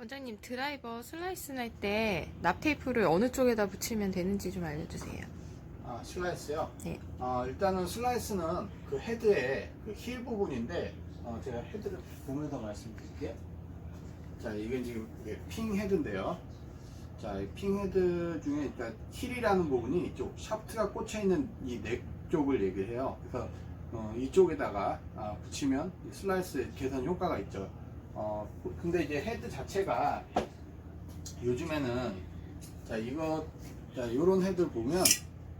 원장님 드라이버 슬라이스 날 때 납테이프를 어느 쪽에다 붙이면 되는지 좀 알려주세요. 아, 슬라이스요? 네. 어, 일단은 슬라이스는 그 헤드의 그 힐 부분인데, 어, 제가 헤드를 보면서 말씀드릴게요. 자, 이게 지금 이게 핑 헤드인데요. 자, 이핑 헤드 중에 그러니까 힐이라는 부분이 이쪽 샤프트가 꽂혀 있는 이 넥 쪽을 얘기해요. 그래서 어, 이쪽에다가 아, 붙이면 이 슬라이스 개선 효과가 있죠. 어, 근데 이제 헤드 자체가 요즘에는 자 이거 자 요런 헤드 보면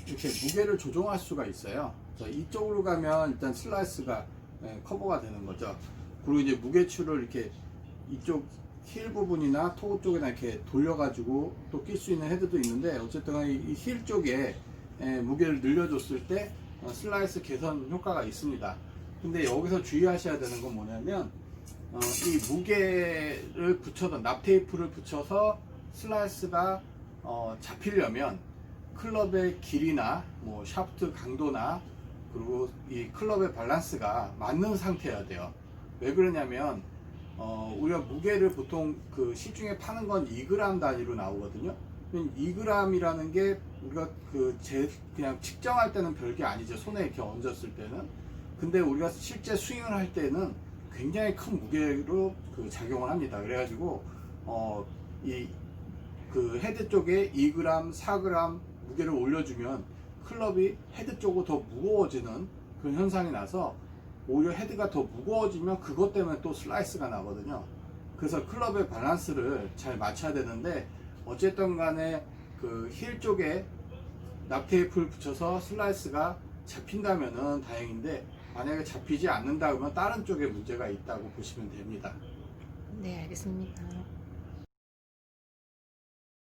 이렇게 무게를 조정할 수가 있어요. 자, 이쪽으로 가면 일단 슬라이스가 예, 커버가 되는 거죠. 그리고 이제 무게추를 이렇게 이쪽 힐 부분이나 토 쪽에나 이렇게 돌려가지고 또 낄 수 있는 헤드도 있는데 어쨌든 이 힐 쪽에 예, 무게를 늘려줬을 때 어, 슬라이스 개선 효과가 있습니다. 근데 여기서 주의하셔야 되는 건 뭐냐면 어, 이 무게를 붙여서 납테이프를 붙여서 슬라이스가 어, 잡히려면 클럽의 길이나 뭐 샤프트 강도나 그리고 이 클럽의 밸런스가 맞는 상태여야 돼요. 왜 그러냐면 어, 우리가 무게를 보통 그 시중에 파는 건 2g 단위로 나오거든요. 2g이라는 게 우리가 그 제 그냥 측정할 때는 별게 아니죠. 손에 이렇게 얹었을 때는. 근데 우리가 실제 스윙을 할 때는 굉장히 큰 무게로 그 작용을 합니다. 그래가지고 어, 이 그 헤드 쪽에 2g, 4g 무게를 올려주면 클럽이 헤드 쪽으로 더 무거워지는 그런 현상이 나서 오히려 헤드가 더 무거워지면 그것 때문에 또 슬라이스가 나거든요. 그래서 클럽의 밸런스를 잘 맞춰야 되는데 어쨌든 간에 그 힐 쪽에 납테이프를 붙여서 슬라이스가 잡힌다면은 다행인데 만약에 잡히지 않는다 그러면 다른 쪽에 문제가 있다고 보시면 됩니다. 네, 알겠습니다.